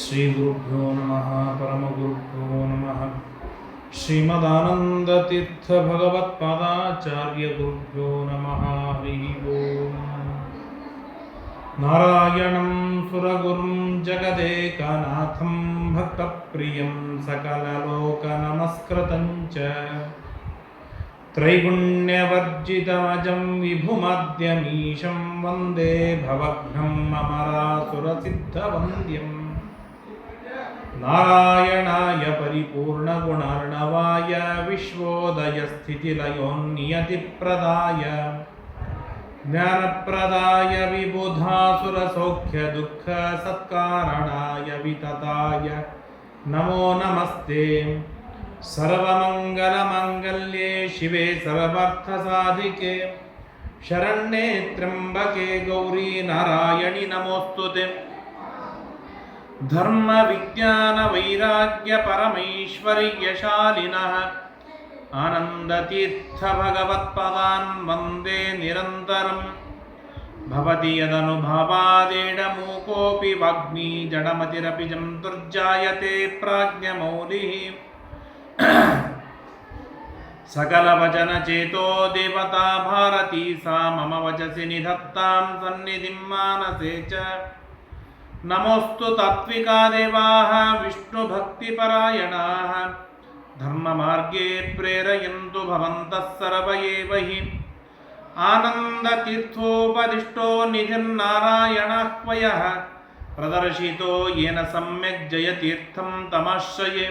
श्रीगुरुभ्यो नमः परमगुरुभ्यो नमः श्रीमदानन्दतीर्थभगवत्पादाचार्यगुरुभ्यो नमः हरिः ओम् नारायणं सुरगुरुं जगदेकनाथं भक्तप्रियं सकललोकनमस्कृतं च त्रैगुण्यवर्जितमजं विभुमद्यमीशं वन्दे ನಾರಾಯಣಾಯ ಪರಿಪೂರ್ಣಗುಣರ್ಣವಾಯ ವಿಶ್ವೋದಯ ಸ್ಥಿತಿಲಯೋನ್ನಿಯತಿಪ್ರದಾಯ ಜ್ಞಾನಪ್ರದಾಯ ವಿಬುಧಾಸುರಸೌಖ್ಯ ದುಃಖ ಸತ್ಕಾರಣಾಯ ವಿತತಾಯ. ನಮೋ ನಮಸ್ತೆ. ಸರ್ವಮಂಗಲಮಂಗಲ್ಯೆ ಶಿವೆ ಸರ್ವಾರ್ಥಸಾಧಿಕೆ ಶರಣ್ಯೇ ತ್ರ್ಯಂಬಕೆ ಗೌರಿ ನಾರಾಯಣಿ ನಮೋಸ್ತುತೆ. त्र्यम्बके गौरी नारायणि नमोऽस्तु ते धर्मविज्ञानवैराग्यपरमैश्वर्यशालिनः आनन्दतीर्थभगवत्पदान् वन्दे निरन्तरम् भवति यदनुभावादेडमूकोऽपि वाग्मी जडमतिरपि जन्तुर्जायते प्राज्ञमौलिः सकलवचनचेतो देवता भारती सा मम वचसि निधत्तां सन्निधिं मानसे च నమోస్తు తాత్వికాదేవా విష్ణుభక్తిపరాయణా ధర్మమార్గే ప్రేరయంతు భవంతః సర్వ ఏవ హి ఆనందతీర్థోపదిష్టో నిధిర్నారాయణాహ్వయ ప్రదర్శితో ఏన సమ్యక్ జయతీర్థం తమాశ్రయే.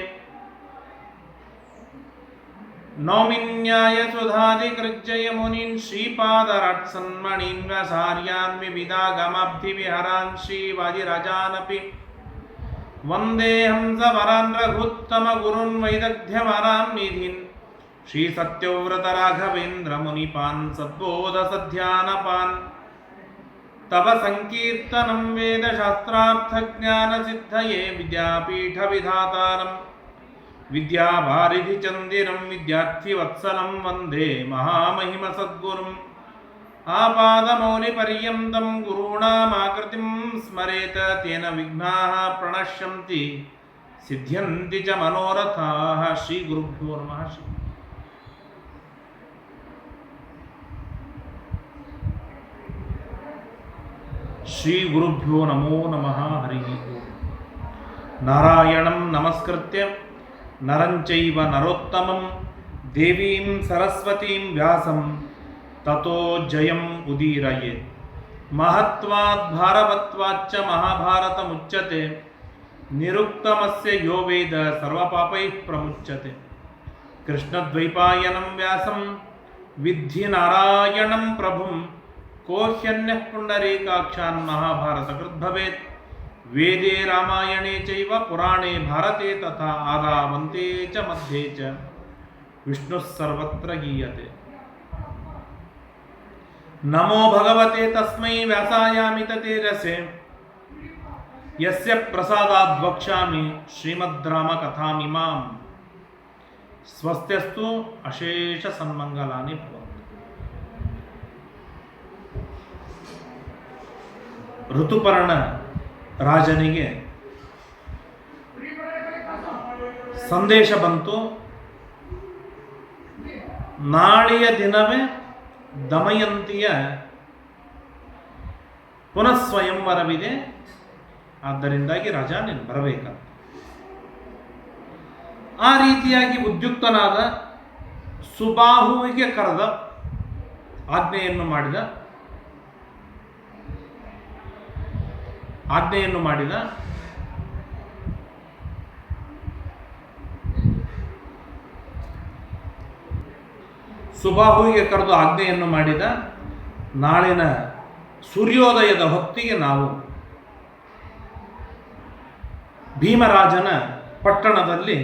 तमाश्रये नौमिन्यायसुधादिकृज्जय मुनीन् श्रीपादराट्सन्मणीन् व्यासार्यान् विविधागमाब्धिविहरान् श्रीवादिराजानपि। वंदे हंसवरान् रघुत्तमगुरुन् वैदग्ध्यवरान् निधीन्। श्रीसत्यव्रतराघवेन्द्रमुनिपान् सद्बोधसध्यानपान्। तव सङ्कीर्तनं वेदशास्त्रार्थज्ञानसिद्धये विद्यापीठविधातारम्। విద్యాభారతి చందిరం విద్యార్థివత్సలం వందే మహామహిమ సద్గురుం. ఆపాదమౌని పర్యంతం గురూణామాకృతిం స్మరేత తేన విఘ్నా ప్రణశ్యంతి. సిద్ధ్యంతి చ మనోరథా శ్రీ గురుభ్యో నమ శ్రీ. శ్రీ గురుభ్యో నమో నమ హరి. నారాయణం నమస్కృత్య नरञ्चैव नरोत्तमं, देवीं सरस्वतीं व्यासं, ततो जयम् उदीरयेत् महत्वात् भारवत्वाच्च महाभारतमुच्यते, निरुक्तमस्य यो वेद सर्वपापैः प्रमुच्यते। कृष्णद्वैपायनं व्यासं विद्धि नारायणं प्रभुं को ह्यन्यः पुण्डरीकाक्षान् महाभारतकृद्भवेत्। वेदे रामायणे चैव, पुराणे भारते तथा आरावन्ते च मध्ये च। विष्णुः सर्वत्र गीयते नमो भगवते तस्मै व्यासायामिततेजसे यस्य प्रसादाद् वक्ष्यामि श्रीमद्रामकथामिमां स्वस्त्यस्तु अशेषसन्मङ्गलानि भवन्तु। ऋतुपर्ण। ರಾಜನಿಗೆ ಸಂದೇಶ ಬಂತು, ನಾಳೆಯ ದಿನವೇ ದಮಯಂತಿಯ ಪುನಃ ಸ್ವಯಂವರವಿದೆ ಆದ್ದರಿಂದಾಗಿ ರಾಜ ನೀನು ಬರಬೇಕಂತ. ಆ ರೀತಿಯಾಗಿ ಉದ್ಯುಕ್ತನಾದ ಸುಬಾಹುವಿಗೆ ಕರೆದ, ಆಜ್ಞೆಯನ್ನು ಮಾಡಿದ ಆಜ್ಞೆಯನ್ನು ಮಾಡಿದ ಸುಬಾಹುವಿಗೆ ಕರೆದು ಆಜ್ಞೆಯನ್ನು ಮಾಡಿದ ನಾಳಿನ ಸೂರ್ಯೋದಯದ ಹೊತ್ತಿಗೆ ನಾವು ಭೀಮರಾಜನ ಪಟ್ಟಣದಲ್ಲಿ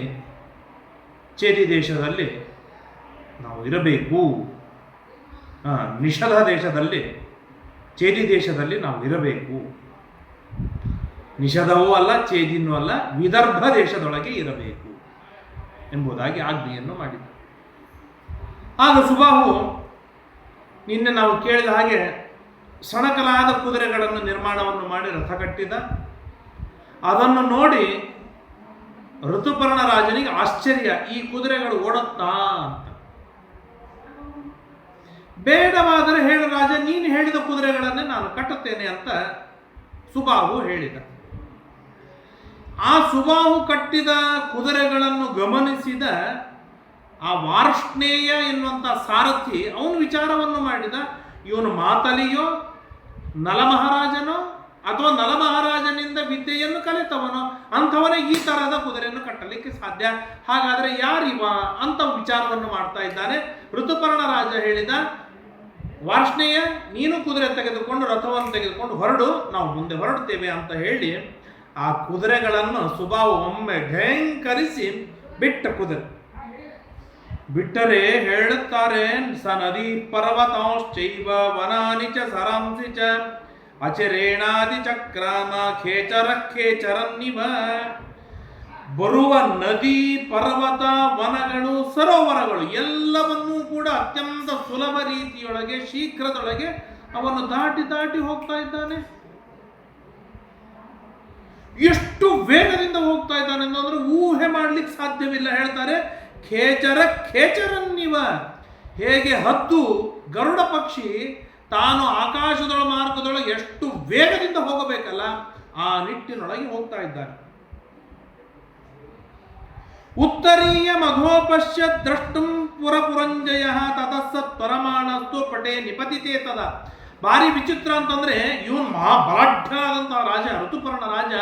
ಚೇದಿ ದೇಶದಲ್ಲಿ ನಾವು ಇರಬೇಕು. ನಿಷಧ ದೇಶದಲ್ಲಿ, ಚೇರಿ ದೇಶದಲ್ಲಿ ನಾವು ಇರಬೇಕು. ನಿಷಧವೂ ಅಲ್ಲ ಚೇದಿನೂ ಅಲ್ಲ, ವಿದರ್ಭ ದೇಶದೊಳಗೆ ಇರಬೇಕು ಎಂಬುದಾಗಿ ಆಜ್ಞೆಯನ್ನು ಮಾಡಿದ ಆಗ ಸುಬಾಹು ನಿನ್ನೆ ನಾವು ಕೇಳಿದ ಹಾಗೆ ಸಣಕಲಾದ ಕುದುರೆಗಳನ್ನು ನಿರ್ಮಾಣವನ್ನು ಮಾಡಿ ರಥ ಕಟ್ಟಿದ. ಅದನ್ನು ನೋಡಿ ಋತುಪರ್ಣ ರಾಜನಿಗೆ ಆಶ್ಚರ್ಯ, ಈ ಕುದುರೆಗಳು ಓಡುತ್ತಾ ಅಂತ. ಬೇಡವಾದರೆ ಹೇಳು ರಾಜ, ನೀನು ಹೇಳಿದ ಕುದುರೆಗಳನ್ನೇ ನಾನು ಕಟ್ಟುತ್ತೇನೆ ಅಂತ ಸುಬಾಹು ಹೇಳಿದ. ಆ ಸುಬಾಹು ಕಟ್ಟಿದ ಕುದುರೆಗಳನ್ನು ಗಮನಿಸಿದ ಆ ವಾರ್ಷ್ಣೇಯ ಎನ್ನುವಂಥ ಸಾರಥಿ ಅವನು ವಿಚಾರವನ್ನು ಮಾಡಿದ, ಇವನು ಮಾತಲಿಯೋ, ನಲಮಹಾರಾಜನೋ, ಅಥವಾ ನಲಮಹಾರಾಜನಿಂದ ವಿದ್ಯೆಯನ್ನು ಕಲಿತವನೋ, ಅಂಥವನೇ ಈ ತರಹದ ಕುದುರೆಯನ್ನು ಕಟ್ಟಲಿಕ್ಕೆ ಸಾಧ್ಯ? ಹಾಗಾದರೆ ಯಾರಿವ ಅಂತ ವಿಚಾರವನ್ನು ಮಾಡ್ತಾ ಇದ್ದಾನೆ. ಋತುಪರ್ಣ ರಾಜ ಹೇಳಿದ, ವಾರ್ಷ್ಣೇಯ, ನೀನು ಕುದುರೆ ತೆಗೆದುಕೊಂಡು ರಥವನ್ನು ತೆಗೆದುಕೊಂಡು ಹೊರಡು, ನಾವು ಮುಂದೆ ಹೊರಡ್ತೇವೆ ಅಂತ ಹೇಳಿ ಆ ಕುದುರೆಗಳನ್ನು ಸುಬಾವು ಒಮ್ಮೆ ಢೇಂಕರಿಸಿ ಬಿಟ್ಟ ಕುದುರೆ. ಬಿಟ್ಟರೆ ಹೇಳುತ್ತಾರೆ ಸ ನದಿ ಪರ್ವತಾಂಶ್ಚೈವ ವನಾನಿ ಚ ಸರಾಂಸಿ ಚ ಅಚರೇಣಾದಿ ಚಕ್ರಾಮ ಖೇಚರ ಖೇಚರನ್ನಿವ. ಬರುವ ನದಿ ಪರ್ವತ ವನಗಳು ಸರೋವರಗಳು ಎಲ್ಲವನ್ನೂ ಕೂಡ ಅತ್ಯಂತ ಸುಲಭ ರೀತಿಯೊಳಗೆ ಶೀಘ್ರದೊಳಗೆ ಅವನು ದಾಟಿ ದಾಟಿ ಹೋಗ್ತಾ ಇದ್ದಾನೆ. ಎಷ್ಟು ವೇಗದಿಂದ ಹೋಗ್ತಾ ಇದ್ದಾನೆ ಅಂತಂದ್ರೆ ಊಹೆ ಮಾಡ್ಲಿಕ್ಕೆ ಸಾಧ್ಯವಿಲ್ಲ. ಹೇಳ್ತಾರೆ, ಖೇಚರ ಖೇಚರನ್ನಿವ ಹೇಗೆ ಹದ್ದು ಗರುಡ ಪಕ್ಷಿ? ತಾನು ಆಕಾಶದೊಳ ಮಾರ್ಗದೊಳಗೆ ಎಷ್ಟು ವೇಗದಿಂದ ಹೋಗಬೇಕಲ್ಲ, ಆ ನಿಟ್ಟಿನೊಳಗೆ ಹೋಗ್ತಾ ಇದ್ದಾನೆ. ಉತ್ತರೀಯ ಮಘೋಪಶ್ಯ ದ್ರಷ್ಟುಂ ಪುರಪುರಂಜಯ ತತಸ್ಸ ತ್ವರಮಾಣಸ್ತು ಪಟೇ ನಿಪತಿತೇ ತದ. ಭಾರಿ ವಿಚಿತ್ರ ಅಂತಂದ್ರೆ ಇವನು ಮಹಾ ಬಲಾಢ್ಯನಾದಂತಹ ರಾಜ, ಋತುಪರ್ಣ ರಾಜ,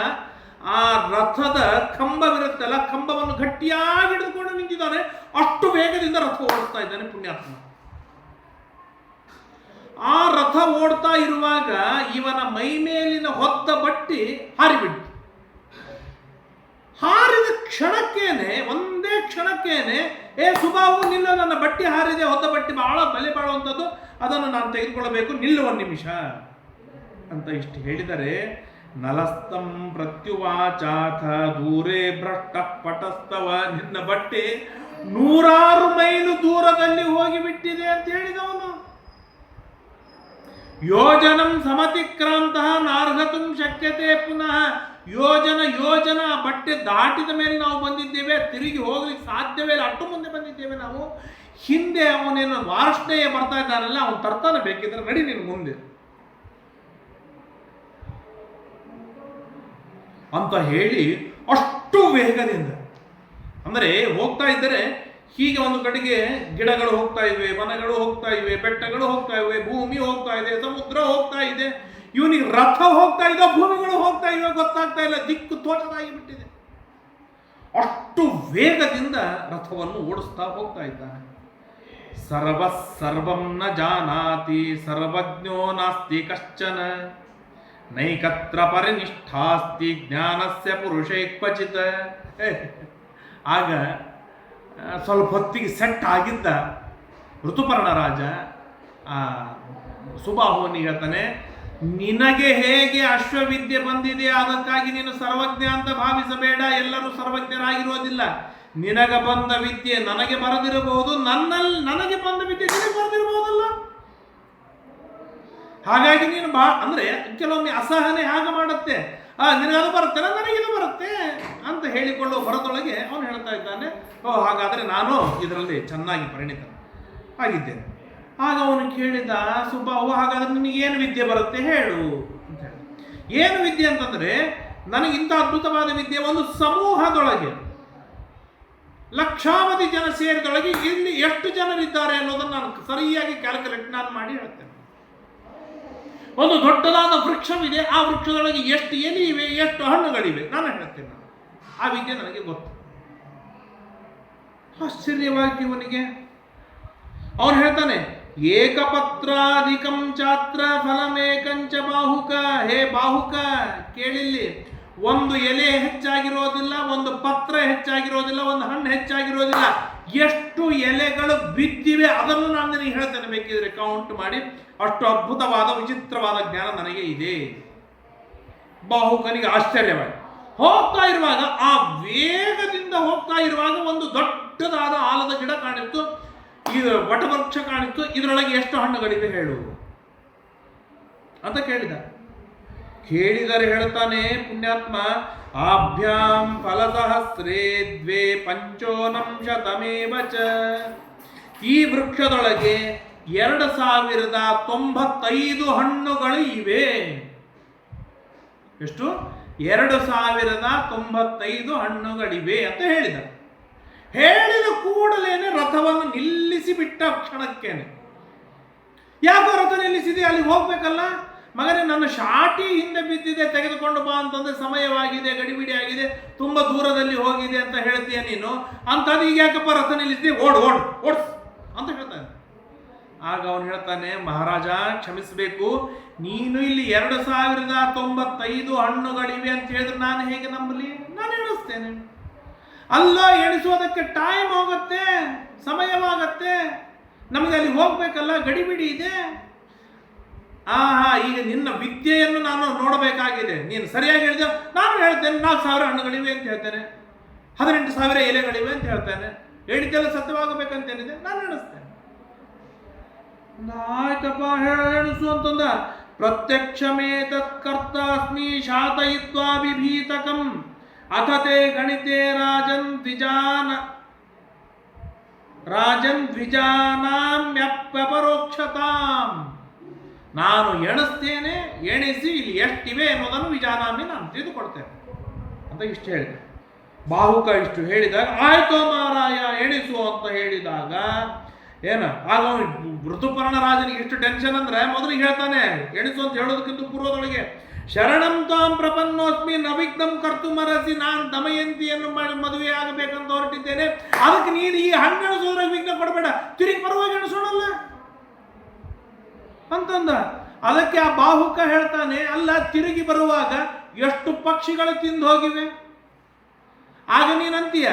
ಆ ರಥದ ಕಂಬವಿರುತ್ತಲ್ಲ, ಕಂಬವನ್ನು ಗಟ್ಟಿಯಾಗಿ ಹಿಡಿದುಕೊಂಡು ನಿಂತಿದ್ದಾನೆ. ಅಷ್ಟು ವೇಗದಿಂದ ರಥ ಓಡಿಸ್ತಾ ಇದ್ದಾನೆ ಪುಣ್ಯಾತ್ಮ. ಆ ರಥ ಓಡ್ತಾ ಇರುವಾಗ ಇವನ ಮೈ ಮೇಲಿನ ಹೊತ್ತ ಬಟ್ಟಿ ಹಾರಿಬಿಡ್ತು. ಹಾರಿದ ಕ್ಷಣಕ್ಕೇನೆ, ಒಂದೇ ಕ್ಷಣಕ್ಕೇನೆ, ಏ ಸುಬಾವು ನಿಲ್ಲ ನನ್ನ ಬಟ್ಟೆ ಹಾರಿದೆ ಹೊತ್ತ ಬಟ್ಟೆ ಬಹಳ ಬೆಲೆ ಬಾಳುವಂಥದ್ದು, ಅದನ್ನು ನಾನು ತೆಗೆದುಕೊಳ್ಳಬೇಕು, ನಿಲ್ಲುವ ನಿಮಿಷ. ಅಂತ ಇಷ್ಟು ಹೇಳಿದರೆ, ನಲಸ್ತಂ ಪ್ರತ್ಯುವಾಚಾಥ, ದೂರೇ ಭ್ರಷ್ಟ ಪಟಸ್ತವ, ನಿನ್ನ ಬಟ್ಟೆ ನೂರಾರು ಮೈಲು ದೂರದಲ್ಲಿ ಹೋಗಿ ಬಿಟ್ಟಿದೆ ಅಂತ ಹೇಳಿದವನು. ಯೋಜನಂ ಸಮತಿಕ್ರಾಂತ ನಾರ್ಹತುಂ ಶಕ್ಯತೆ ಪುನಃ ಯೋಜನ ಯೋಜನ ಬಟ್ಟೆ ದಾಟಿದ ಮೇಲೆ ನಾವು ಬಂದಿದ್ದೇವೆ, ತಿರುಗಿ ಹೋಗ್ಲಿಕ್ಕೆ ಸಾಧ್ಯವೇ ಇಲ್ಲ, ಅಟ್ಟು ಮುಂದೆ ಬಂದಿದ್ದೇವೆ ನಾವು. ಹಿಂದೆ ಅವನೇನು ವಾರ್ಷ್ಣೇಯ ಬರ್ತಾ ಇದ್ದಾನಲ್ಲ, ಅವನು ತರ್ತಾನೆ ಬೇಕಿದ್ರೆ ನಡಿ ನೀನು ಮುಂದೆ. ಅಂತ ಹೇಳಿ ಅಷ್ಟು ವೇಗದಿಂದ, ಅಂದರೆ ಹೋಗ್ತಾ ಇದ್ದರೆ ಹೀಗೆ ಒಂದು ಕಡೆಗೆ ಗಿಡಗಳು ಹೋಗ್ತಾ ಇವೆ ಮನೆಗಳು ಹೋಗ್ತಾ ಇವೆ, ಬೆಟ್ಟಗಳು ಹೋಗ್ತಾ ಇವೆ, ಭೂಮಿ ಹೋಗ್ತಾ ಇದೆ, ಸಮುದ್ರ ಹೋಗ್ತಾ ಇದೆ ಇವನಿಗೆ ರಥ ಹೋಗ್ತಾ ಇದೋ ಭೂಮಿಗಳು ಹೋಗ್ತಾ ಇವೆ ಗೊತ್ತಾಗ್ತಾ ಇಲ್ಲ. ದಿಕ್ಕು ತೋಟದಾಗಿ ಬಿಟ್ಟಿದೆ. ಅಷ್ಟು ವೇಗದಿಂದ ರಥವನ್ನು ಓಡಿಸ್ತಾ ಹೋಗ್ತಾ ಇದ್ದಾನೆ. ಸರ್ವ ಸರ್ವಂ ನ ಜಾನಾತಿ, ಸರ್ವಜ್ಞೋ ನಾಸ್ತಿ ಕಶ್ಚನ. ನೈಕತ್ರ ಪರಿನಿಷ್ಠಾಸ್ತಿ ಜ್ಞಾನಸ್ಯ ಪುರುಷೇ ಕ್ವಚಿತ. ಆಗ ಸ್ವಲ್ಪ ಹೊತ್ತಿಗೆ ಸೆಟ್ ಆಗಿದ್ದ ಋತುಪರ್ಣ ರಾಜ ಸುಬಾಹುವನಿಗೆ ಹೇಳ್ತಾನೆ ನಿನಗೆ ಹೇಗೆ ಅಶ್ವವಿದ್ಯೆ ಬಂದಿದೆ ಅದಕ್ಕಾಗಿ ನೀನು ಸರ್ವಜ್ಞ ಅಂತ ಭಾವಿಸಬೇಡ, ಎಲ್ಲರೂ ಸರ್ವಜ್ಞರಾಗಿರೋದಿಲ್ಲ ನಿನಗೆ ಬಂದ ವಿದ್ಯೆ ನನಗೆ ಬರದಿರಬಹುದು ನನ್ನಲ್ಲಿ ನನಗೆ ಬಂದ ವಿದ್ಯೆ ನಿನಗೆ ಬರದಿರಬಹುದಲ್ಲ? ಹಾಗಾಗಿ ನೀನು ಬಾ, ಅಂದ್ರೆ ಕೆಲವೊಮ್ಮೆ ಅಸಹನೆ ಹಾಗೆ ಮಾಡುತ್ತೆ. ಆ, ನಿನಗದು ಬರುತ್ತೆ ನನಗಿದು ಬರುತ್ತೆ ಅಂತ ಹೇಳಿಕೊಳ್ಳುವ ಹೊರತೊಳಗೆ ಅವನು ಹೇಳ್ತಾ ಇದ್ದಾನೆ. ಓ ಹಾಗಾದರೆ ನಾನು ಇದರಲ್ಲಿ ಚೆನ್ನಾಗಿ ಪರಿಣಿತ ಆಗಿದ್ದೇನೆ ಆಗ ಅವನು ಕೇಳಿದ, ಸುಬ್ಬ ಓ ಹಾಗಾದ್ರೆ ಏನು ವಿದ್ಯೆ ಬರುತ್ತೆ ಹೇಳು ಅಂತ ಹೇಳಿ. ಏನು ವಿದ್ಯೆ ಅಂತಂದ್ರೆ, ನನಗೆ ಇಂಥ ಅದ್ಭುತವಾದ ವಿದ್ಯೆ ಒಂದು ಸಮೂಹದೊಳಗೆ, ಲಕ್ಷಾವಧಿ ಜನ ಸೇರಿದೊಳಗೆ ಇಲ್ಲಿ ಎಷ್ಟು ಜನರಿದ್ದಾರೆ ಅನ್ನೋದನ್ನು ನಾನು ಸರಿಯಾಗಿ ಕ್ಯಾಲ್ಕುಲೇಟ್ ನಾನು ಮಾಡಿ ಹೇಳ್ತೇನೆ. ಒಂದು ದೊಡ್ಡದಾದ ವೃಕ್ಷವಿದೆ, ಆ ವೃಕ್ಷದೊಳಗೆ ಎಷ್ಟು ಎಲಿ ಇವೆ, ಎಷ್ಟು ಹಣ್ಣುಗಳಿವೆ, ನಾನು ಹೇಳ್ತೇನೆ ಆ ವಿದ್ಯೆ ನನಗೆ ಗೊತ್ತು. ಆಶ್ಚರ್ಯವಾಗಿ ಇವನಿಗೆ, ಅವನು ಹೇಳ್ತಾನೆ ಏಕಪತ್ರಾಧಿಕಂ ಚಾತ್ರ ಫಲಮೇಕಂಚ ಬಾಹುಕ. ಹೇ ಬಾಹುಕ, ಕೇಳಿಲ್ಲಿ. ಒಂದು ಎಲೆ ಹೆಚ್ಚಾಗಿರೋದಿಲ್ಲ, ಒಂದು ಪತ್ರ ಹೆಚ್ಚಾಗಿರೋದಿಲ್ಲ, ಒಂದು ಹಣ್ಣು ಹೆಚ್ಚಾಗಿರೋದಿಲ್ಲ. ಎಷ್ಟು ಎಲೆಗಳು ಬಿದ್ದಿವೆ ಅದನ್ನು ನಾನು ನಿನಗೆ ಹೇಳ್ತೇನೆ. ಬೇಕಿದ್ರೆ ಕೌಂಟ್ ಮಾಡಿ. ಅಷ್ಟು ಅದ್ಭುತವಾದ, ವಿಚಿತ್ರವಾದ ಜ್ಞಾನ ನನಗೆ ಇದೆ. ಬಾಹುಕನಿಗೆ ಆಶ್ಚರ್ಯವಾಗಿ ಹೋಗ್ತಾ ಇರುವಾಗ, ಆ ವೇಗದಿಂದ ಹೋಗ್ತಾ ಇರುವಾಗ ಒಂದು ದೊಡ್ಡದಾದ ಆಲದ ಗಿಡ ಕಾಣಿತ್ತು ಇದು ವಟವೃಕ್ಷ ಕಾಣಿತ್ತು ಇದರೊಳಗೆ ಎಷ್ಟು ಹಣ್ಣುಗಳಿವೆ ಹೇಳು. ಅಂತ ಕೇಳಿದ. ಕೇಳಿದರೆ ಹೇಳ್ತಾನೆ ಪುಣ್ಯಾತ್ಮ, ಆಭ್ಯಾಂ ಫಲಸಹಸ್ರೇ ದ್ವೇ ಪಂಚೋನಂಶ ತಮೇವಚ ಈ ವೃಕ್ಷದೊಳಗೆ ಎರಡು ಸಾವಿರದ ತೊಂಬತ್ತೈದು ಹಣ್ಣುಗಳು ಇವೆ. ಎಷ್ಟು? ಎರಡು ಸಾವಿರದ ತೊಂಬತ್ತೈದು ಹಣ್ಣುಗಳಿವೆ ಅಂತ ಹೇಳಿದ. ಹೇಳಿದ ಕೂಡಲೇನೆ ರಥವನ್ನು ನಿಲ್ಲಿಸಿ ಬಿಟ್ಟ ಕ್ಷಣಕ್ಕೇನೆ. ಯಾಕೋ ರಥ ನಿಲ್ಲಿಸಿದೆ ಅಲ್ಲಿ ಹೋಗ್ಬೇಕಲ್ಲ? ಮಗನೇ, ನನ್ನ ಶಾಟಿ ಹಿಂದೆ ಬಿದ್ದಿದೆ, ತೆಗೆದುಕೊಂಡು ಬಾ ಅಂತಂದ್ರೆ ಸಮಯವಾಗಿದೆ, ಗಡಿಬಿಡಿ ಆಗಿದೆ, ತುಂಬಾ ದೂರದಲ್ಲಿ ಹೋಗಿದೆ ಅಂತ ಹೇಳ್ತೀಯ ನೀನು? ಅಂಥದ್ದು ಈಗ ಯಾಕಪ್ಪ ರಥ ನಿಲ್ಲಿಸಿದೆ? ಓಡ್ ಓಡ್ ಓಡ್ಸ್ ಅಂತ ಹೇಳ್ತಾನೆ. ಆಗ ಅವನು ಹೇಳ್ತಾನೆ, ಮಹಾರಾಜ, ಕ್ಷಮಿಸಬೇಕು. ನೀನು ಇಲ್ಲಿ ಎರಡು ಸಾವಿರದ ತೊಂಬತ್ತೈದು ಹಣ್ಣುಗಳಿವೆ ಅಂತ ಹೇಳಿದ್ರೆ ನಾನು ಹೇಗೆ ನಂಬಲಿ? ನಾನು ಎಣಿಸ್ತೇನೆ ಅಲ್ಲ ಎಣಿಸೋದಕ್ಕೆ ಟೈಮ್ ಹೋಗುತ್ತೆ, ಸಮಯವಾಗತ್ತೆ. ನಮಗೆ ಅಲ್ಲಿ ಹೋಗಬೇಕಲ್ಲ, ಗಡಿಬಿಡಿ ಇದೆ. ಆಹಾ, ಈಗ ನಿನ್ನ ವಿದ್ಯೆಯನ್ನು ನಾನು ನೋಡಬೇಕಾಗಿದೆ. ನೀನು ಸರಿಯಾಗಿ ಹೇಳಿದೆ ನಾನು ಹೇಳ್ತೇನೆ, ನಾಲ್ಕು ಸಾವಿರ ಹಣ್ಣುಗಳಿವೆ ಅಂತ ಹೇಳ್ತೇನೆ. ಹದಿನೆಂಟು ಸಾವಿರ ಎಲೆಗಳಿವೆ ಅಂತ ಹೇಳ್ತೇನೆ. ಹೇಳಿದ್ದೆಲ್ಲ ಸತ್ಯವಾಗಬೇಕಂತೇನಿದೆ? ನಾನು ಎಣಿಸ್ತೇನೆ. ಆಯ್ತಪ್ಪ ಎಣಿಸು ಅಂತಂದ. ತತ್ಕರ್ತಾಸ್ಮಿ ಶಾತಯಿತ್ವಾ ಬಿಭೀತಕಂ ಅಥತೆ ಗಣಿತೆ ರಾಜನ್ ದ್ವಿಜಾನ, ರಾಜನ್ ದ್ವಿಜಾನಾಮ್ಯಪರೋಕ್ಷತಾಂ ನಾನು ಎಣಿಸ್ತೇನೆ, ಎಣಿಸಿ ಇಲ್ಲಿ ಎಷ್ಟಿವೆ ಎನ್ನುವುದನ್ನು ವಿಜಾನಾಮಿ ನಾನು ತಿಳಿದುಕೊಡ್ತೇನೆ ಅಂತ ಇಷ್ಟು ಹೇಳಿದೆ. ಬಾಹುಕ ಇಷ್ಟು ಹೇಳಿದಾಗ, ಆಯ್ತು ಮಾರಾಯ, ಎಣಿಸು ಅಂತ ಹೇಳಿದಾಗ, ಏನ, ಆಗ ಋತುಪರ್ಣ ರಾಜನಿಗೆ ಎಷ್ಟು ಟೆನ್ಷನ್ ಅಂದ್ರೆ ಮೊದಲಿಗೆ ಹೇಳ್ತಾನೆ, ಎಣಿಸು ಅಂತ ಹೇಳೋದಕ್ಕಿಂತ ಪೂರ್ವದೊಳಗೆ ಶರಣಂ ತಾಂ ಪ್ರಪನ್ನೋಸ್ಮಿ ನವಿಗ್ನಂ ಕರ್ತು ಮರಸಿ, ನಾನು ದಮಯಂತಿಯನ್ನು ಮಾಡಿ ಮದುವೆ ಆಗಬೇಕಂತ ಹೊರಟಿದ್ದೇನೆ. ಅದಕ್ಕೆ ನೀನು ಈ ಹಣ್ಣೆಣಿಸೋದ್ರಾಗ ವಿಘ್ನ ಕೊಡಬೇಡ. ತಿರುಗಿ ಬರುವಾಗ ಎಣಿಸೋಣಲ್ಲ ಅಂತಂದ. ಅದಕ್ಕೆ ಆ ಬಾಹುಕ ಹೇಳ್ತಾನೆ, ಅಲ್ಲ, ತಿರುಗಿ ಬರುವಾಗ ಎಷ್ಟು ಪಕ್ಷಿಗಳು ತಿಂದು ಹೋಗಿವೆ? ಆಗ ನೀನಂತೀಯ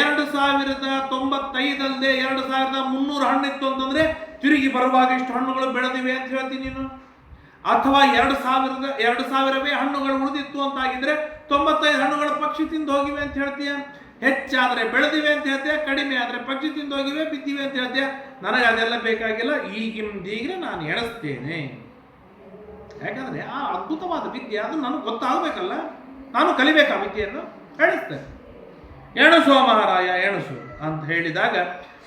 ಎರಡು ಸಾವಿರದ ತೊಂಬತ್ತೈದಲ್ಲದೆ ಎರಡು ಸಾವಿರದ ಮುನ್ನೂರು ಹಣ್ಣಿತ್ತು ಅಂತಂದ್ರೆ ತಿರುಗಿ ಬರುವಾಗ ಇಷ್ಟು ಹಣ್ಣುಗಳು ಬೆಳೆದಿವೆ ಅಂತ ಹೇಳ್ತೀನಿ ನೀನು. ಅಥವಾ ಎರಡು ಸಾವಿರದ, ಎರಡು ಸಾವಿರವೇ ಹಣ್ಣುಗಳು ಉಳಿದಿತ್ತು ಅಂತಾಗಿದ್ರೆ ತೊಂಬತ್ತೈದು ಹಣ್ಣುಗಳು ಪಕ್ಷಿ ತಿಂದು ಹೋಗಿವೆ ಅಂತ ಹೇಳ್ತೀಯ? ಹೆಚ್ಚಾದರೆ ಬೆಳೆದಿವೆ ಅಂತ ಹೇಳ್ತೀಯ? ಕಡಿಮೆ ಆದರೆ ಪಕ್ಷಿ ತಿಂದು ಹೋಗಿವೆ ಬಿದ್ದಿವೆ ಅಂತ ಹೇಳ್ತೀಯ? ನನಗೆ ಅದೆಲ್ಲ ಬೇಕಾಗಿಲ್ಲ ಈಗಿಂದೀಗ್ರೆ ನಾನು ಎಣಿಸ್ತೇನೆ. ಯಾಕಂದರೆ ಆ ಅದ್ಭುತವಾದ ವಿದ್ಯೆ, ಅದು ನನಗೆ ಗೊತ್ತಾಗಬೇಕಲ್ಲ? ನಾನು ಕಲಿಬೇಕು ಆ ವಿದ್ಯೆಯನ್ನು? ಎಣಿಸ್ತೇನೆ. ಎಣಸೋ ಮಹಾರಾಯ, ಎಣಸು ಅಂತ ಹೇಳಿದಾಗ,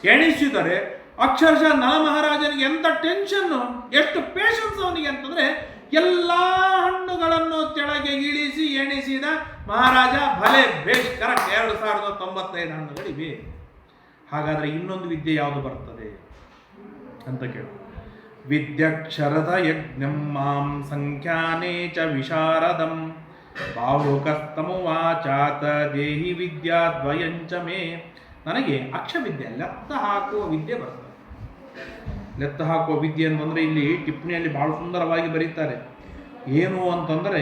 ಎಣಿಸಿದರೆ ಅಕ್ಷರಶಃ ನಳ ಮಹಾರಾಜನಿಗೆ ಎಂತ ಟೆನ್ಷನ್ನು ಎಷ್ಟು ಪೇಷನ್ಸ್ ಅವನಿಗೆ ಅಂತಂದ್ರೆ ಎಲ್ಲಾ ಹಣ್ಣುಗಳನ್ನು ಕೆಳಗೆ ಇಳಿಸಿ ಎಣಿಸಿದ ಮಹಾರಾಜ ಭಲೆ ಬೇಷ್ ಕರೆಕ್ಟ್ ಎರಡು ಸಾವಿರದ ತೊಂಬತ್ತೈದು ಹಣ್ಣುಗಳಿವೆ. ಹಾಗಾದ್ರೆ ಇನ್ನೊಂದು ವಿದ್ಯೆ ಯಾವುದು ಬರ್ತದೆ ಅಂತ ಕೇಳು. ವಿದ್ಯಕ್ಷರದ ಯಜ್ಞಂ ಮಾಂ ಸಂಖ್ಯಾನೇ ಚ ವಿಶಾರದಂ. ಬಾಹುಕಸ್ತಮುವಾಚಾತ ದೇಹಿ ವಿದ್ಯಾದ್ವಯಂಚ ಮೇ. ನನಗೆ ಅಕ್ಷವಿದ್ಯೆ ಲೆತ್ತ ಹಾಕುವ ವಿದ್ಯೆ ಬರ್ತದೆ. ಲೆತ್ತ ಹಾಕುವ ವಿದ್ಯೆ ಅಂತಂದ್ರೆ ಇಲ್ಲಿ ಟಿಪ್ಪಣಿಯಲ್ಲಿ ಬಹಳ ಸುಂದರವಾಗಿ ಬರೀತಾರೆ. ಏನು ಅಂತಂದ್ರೆ,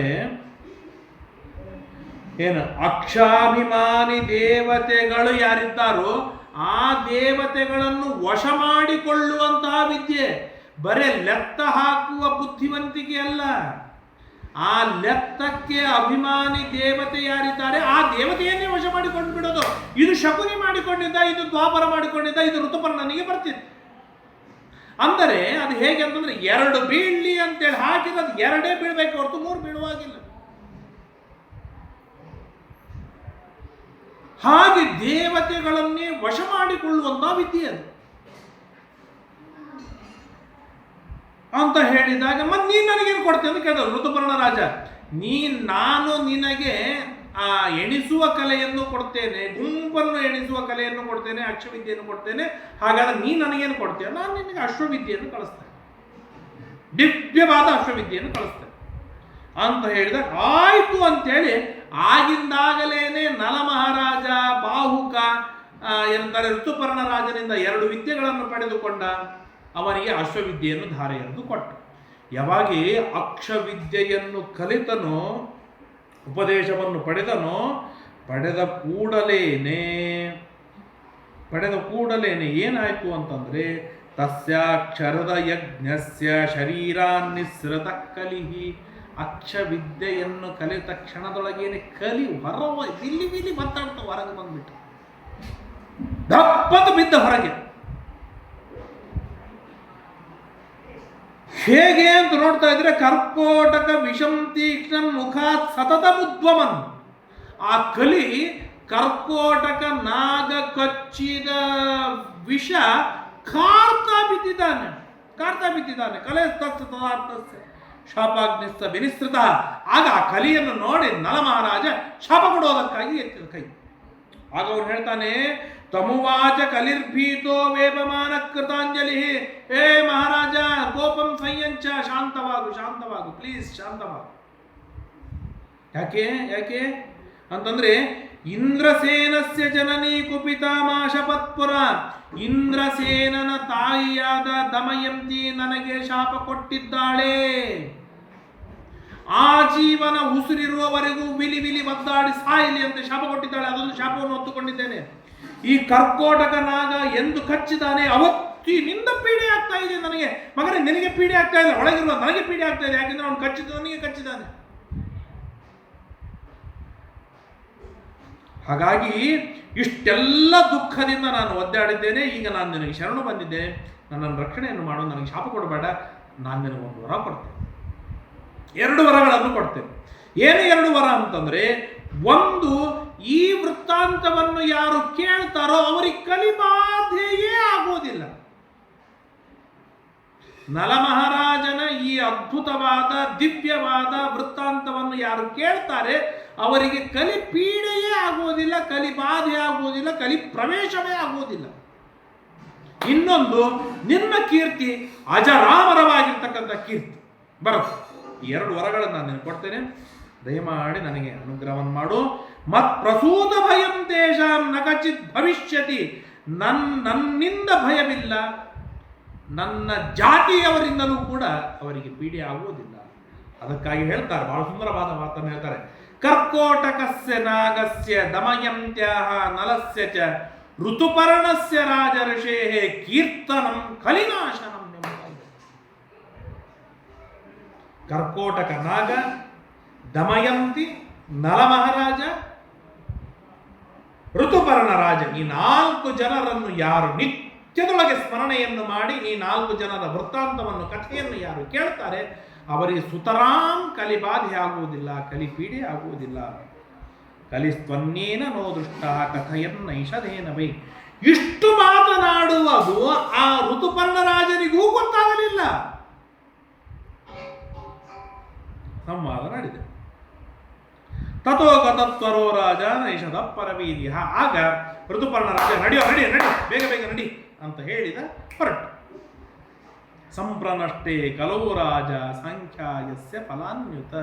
ಏನು? ಅಕ್ಷಾಭಿಮಾನಿ ದೇವತೆಗಳು ಯಾರಿದ್ದಾರೋ ಆ ದೇವತೆಗಳನ್ನು ವಶ ಮಾಡಿಕೊಳ್ಳುವಂತಹ ವಿದ್ಯೆ. ಬರೇ ಲೆತ್ತ ಹಾಕುವ ಬುದ್ಧಿವಂತಿಕೆ ಅಲ್ಲ. ಆ ಲೆತ್ತಕ್ಕೆ ಅಭಿಮಾನಿ ದೇವತೆ ಯಾರಿದ್ದಾರೆ, ಆ ದೇವತೆಯನ್ನೇ ವಶ ಮಾಡಿಕೊಂಡು ಬಿಡೋದು. ಇದು ಶಕುನಿ ಮಾಡಿಕೊಂಡಿದ್ದ, ಇದು ದ್ವಾಪರ ಮಾಡಿಕೊಂಡಿದ್ದ, ಇದು ಋತುಪರ್ಣನಿಗೆ ಬರ್ತಿತ್ತು. ಅಂದರೆ ಅದು ಹೇಗೆ ಅಂತಂದ್ರೆ ಎರಡು ಬೀಳ್ಲಿ ಅಂತೇಳಿ ಹಾಕಿದ್ರೆ ಅದು ಎರಡೇ ಬೀಳ್ಬೇಕು ಹೊರತು ಮೂರು ಬೀಳುವಾಗಿಲ್ಲ. ಹಾಗೆ ದೇವತೆಗಳನ್ನೇ ವಶ ಮಾಡಿಕೊಳ್ಳುವಂತ ವಿದ್ಯೆ ಅದು. ಅಂತ ಹೇಳಿದಾಗ ಮತ್ತೆ ನೀನು ನನಗೇನು ಕೊಡ್ತೇನೆ ಅಂತ ಕೇಳಿದ ಋತುಪರ್ಣ ರಾಜ. ನೀನ್ ನಾನು ನಿನಗೆ ಆ ಎಣಿಸುವ ಕಲೆಯನ್ನು ಕೊಡ್ತೇನೆ, ಗುಂಪನ್ನು ಎಣಿಸುವ ಕಲೆಯನ್ನು ಕೊಡ್ತೇನೆ ಅಕ್ಷವಿದ್ಯೆಯನ್ನು ಕೊಡ್ತೇನೆ. ಹಾಗಾದ್ರೆ ನೀ ನನಗೇನು ಕೊಡ್ತೀಯ? ನಾನು ನಿನಗೆ ಅಶ್ವವಿದ್ಯೆಯನ್ನು ಕಳಿಸ್ತೇನೆ. ದಿವ್ಯವಾದ ಅಶ್ವವಿದ್ಯೆಯನ್ನು ಕಳಿಸ್ತೇನೆ. ಅಂತ ಹೇಳಿದ, ಆಯ್ತು ಅಂತೇಳಿ ಆಗಿಂದಾಗಲೇನೆ ನಲ ಮಹಾರಾಜ ಬಾಹುಕ ಎಂದರೆ ಋತುಪರ್ಣ ರಾಜನಿಂದ ಎರಡು ವಿದ್ಯೆಗಳನ್ನು ಪಡೆದುಕೊಂಡ ಅವನಿಗೆ ಅಶ್ವವಿದ್ಯೆಯನ್ನು ಧಾರೆಯನ್ನು ಕೊಟ್ಟ. ಯಾವಾಗಿ ಅಕ್ಷವಿದ್ಯೆಯನ್ನು ಕಲಿತನೋ ಉಪದೇಶವನ್ನು ಪಡೆದನೋ, ಪಡೆದ ಕೂಡಲೇನೆ ಪಡೆದ ಕೂಡಲೇನೆ ಏನಾಯಿತು ಅಂತಂದ್ರೆ ತಸ್ಯಾಕ್ಷರದ ಯಜ್ಞಸ್ಯ ಶರೀರಾನ್ನಿಸ್ರತ ಕಲಿಹಿ ಅಕ್ಷವಿದ್ಯೆಯನ್ನು ಕಲಿತ ಕ್ಷಣದೊಳಗೇನೆ ಕಲಿ ಹೊರ ಇಲ್ಲಿ ಇಲ್ಲಿ ಮಾತಾಡ್ತಾ ಹೊರಗೆ ಬಂದ್ಬಿಟ್ಟು ದಪ್ಪದ ಬಿದ್ದ ಹೊರಗೆ. ಹೇಗೆ ಅಂತ ನೋಡ್ತಾ ಇದ್ರೆ ಕರ್ಕೋಟಕ ವಿಷಂ ತೀಕ್ಷ್ಣ ಮುಖಾತ್ ಸತತ ಉದ್ವಮನ್. ಆ ಕಲಿ ಕರ್ಕೋಟಕ ನಾಗ ಕಚ್ಚಿದ ವಿಷ ಕಾರ್ತಾ ಬಿದ್ದಿದ್ದಾನೆ. ಕಾರ್ತಾ ಬಿದ್ದಿದ್ದಾನೆ. ಕಲೆ ತದಾರ್ಥಸ್ಯ ಶಾಪಾಗ್ನಿಸ್ತ ವಿನಿಸ್ತೃತ ಆಗ ಆ ಕಲಿಯನ್ನು ನೋಡಿ ನಲ ಮಹಾರಾಜ ಶಾಪ ಕೊಡೋದಕ್ಕಾಗಿ ಎತ್ತಿದ ಕೈ. ಆಗ ಅವನು ಹೇಳ್ತಾನೆ ತಮುವಾಚ ಕಲಿರ್ಭೀತೋ ವೇಪಮಾನ ಕೃತಾಂಜಲಿ ಏ ಮಹಾರಾಜ ಕೋಪಂ ಸಂಯಂಚ ಶಾಂತವಾಗು ಶಾಂತವಾಗು ಪ್ಲೀಸ್ ಶಾಂತವಾಗು ಯಾಕೆ ಯಾಕೆ ಅಂತಂದ್ರೆ, ಇಂದ್ರಸೇನಸ್ಯ ಜನನಿ ಕುಪಿತಾಮಾಶಪತ್ಪುರ ಇಂದ್ರಸೇನನ ತಾಯಿಯಾದ ದಮಯಂತಿ ನನಗೆ ಶಾಪ ಕೊಟ್ಟಿದ್ದಾಳೆ. ಆ ಜೀವನ ಉಸಿರಿರುವವರೆಗೂ ವಿಲಿ ವಿಲಿ ಒದ್ದಾಡಿ ಸಾಯಲಿ ಅಂತ ಶಾಪ ಕೊಟ್ಟಿದ್ದಾಳೆ. ಅದೊಂದು ಶಾಪವನ್ನು ಹೊತ್ತುಕೊಂಡಿದ್ದೇನೆ. ಈ ಕರ್ಕೋಟಕ ನಾಗ ಎಂದು ಕಚ್ಚಿದಾನೆ, ಅವತ್ತಿನಿಂದ ಪೀಡೆ ಆಗ್ತಾ ಇದೆ ನನಗೆ. ಮಗನೇ, ನಿನಗೆ ಪೀಡೆ ಆಗ್ತಾ ಇಲ್ಲ, ಒಳಗಿರುವ ನನಗೆ ಪೀಡೆ ಆಗ್ತಾ ಇದೆ, ಯಾಕೆಂದ್ರೆ ಅವನು ಕಚ್ಚಿದವನಿಗೆ ಕಚ್ಚಿದ್ದಾನೆ. ಹಾಗಾಗಿ, ಇಷ್ಟೆಲ್ಲ ದುಃಖದಿಂದ ನಾನು ಒದ್ದಾಡಿದ್ದೇನೆ, ಈಗ ನಾನು ನಿನಗೆ ಶರಣು ಬಂದಿದ್ದೆ ನನ್ನನ್ನು ರಕ್ಷಣೆಯನ್ನು ಮಾಡು, ನನಗೆ ಶಾಪ ಕೊಡಬೇಡ, ನಾನು ನಿನಗೆ ಒಂದು ವರ ಕೊಡ್ತೇನೆ. ಎರಡು ವರಗಳನ್ನು ಕೊಡ್ತೇನೆ. ಏನು ಎರಡು ವರ ಅಂತಂದ್ರೆ, ಒಂದು ಈ ವೃತ್ತಾಂತವನ್ನು ಯಾರು ಕೇಳ್ತಾರೋ ಅವರಿಗೆ ಕಲಿಬಾಧೆಯೇ ಆಗೋದಿಲ್ಲ. ನಲಮಹಾರಾಜನ ಈ ಅದ್ಭುತವಾದ, ದಿವ್ಯವಾದ ವೃತ್ತಾಂತವನ್ನು ಯಾರು ಕೇಳ್ತಾರೆ ಅವರಿಗೆ ಕಲಿ ಪೀಡೆಯೇ ಆಗುವುದಿಲ್ಲ ಕಲಿ ಬಾಧೆ ಆಗುವುದಿಲ್ಲ ಕಲಿ ಪ್ರವೇಶವೇ ಆಗುವುದಿಲ್ಲ ಇನ್ನೊಂದು, ನಿನ್ನ ಕೀರ್ತಿ ಅಜರಾಮರವಾಗಿರ್ತಕ್ಕಂಥ ಕೀರ್ತಿ. ಬರುತ್ತೆ ಎರಡು ವರಗಳನ್ನು ನಾನು ಕೊಡ್ತೇನೆ. ದಯಮಾಡಿ ನನಗೆ ಅನುಗ್ರಹವನ್ನು ಮಾಡು. ಮತ್ ಪ್ರಸೂತ ಭಯಂ ತೇಷಾಂ ನಕಚಿತ್ ಭವಿಷ್ಯತಿ. ನನ್, ನನ್ನಿಂದ ಭಯವಿಲ್ಲ. ನನ್ನ ಜಾತಿಯವರಿಂದಲೂ ಕೂಡ ಅವರಿಗೆ ಪೀಡೆ ಆಗುವುದಿಲ್ಲ. ಅದಕ್ಕಾಗಿ ಹೇಳ್ತಾರೆ, ಬಹಳ ಸುಂದರವಾದ ಮಾತನ್ನು ಹೇಳ್ತಾರೆ. ಕರ್ಕೋಟಕಸ್ಯ ನಾಗಸ್ಯ ದಮಯಂತ್ಯಾಹ ನಲಸ್ಯ ಚ ಋತುಪರ್ಣಸ್ಯ ರಾಜಋಷೇ ಕೀರ್ತನಂ ಕಲಿನಾಶನಂ ಕರ್ಕೋಟಕ ನಾಗ ದಮಯಂತಿ ನಲಮಹಾರಾಜ ಋತುಪರ್ಣ ರಾಜ ಈ ನಾಲ್ಕು ಜನರನ್ನು ಯಾರು ನಿತ್ಯದೊಳಗೆ ಸ್ಮರಣೆಯನ್ನು ಮಾಡಿ ಈ ನಾಲ್ಕು ಜನರ ವೃತ್ತಾಂತವನ್ನು, ಕಥೆಯನ್ನು ಯಾರು ಕೇಳ್ತಾರೆ, ಅವರಿಗೆ ಸುತರಾಂ ಕಲಿಬಾಧೆ ಆಗುವುದಿಲ್ಲ, ಕಲಿಪೀಡೆ ಆಗುವುದಿಲ್ಲ. ಕಲಿಸ್ತ್ವನ್ನೇನ ನೋ ದೃಷ್ಟ ಕಥೆಯನ್ನೈಷಧೇನ ಬೈ ಇಷ್ಟು ಮಾತನಾಡುವುದು ಆ ಋತುಪರ್ಣ ರಾಜನಿಗೂ ಗೊತ್ತಾಗಲಿಲ್ಲ. ಸಂವಾದ ತಥೋ ಗತತ್ವರೋ ರಾಜ ನೈಷದ ಪರವೀರ್ಯ. ಆಗ ಋತುಪರ್ಣ ರಾಜ ನಡೆಯೋ ನಡಿ ನಡಿ, ಬೇಗ ಬೇಗ ನಡಿ ಅಂತ ಹೇಳಿದ ಹೊರಟು ಸಂಪ್ರನಷ್ಟೇ ಕಲೋ ರಾಜ ಸಂಖ್ಯಾಯಸ್ಯ ಫಲಾನ್ಯುತ.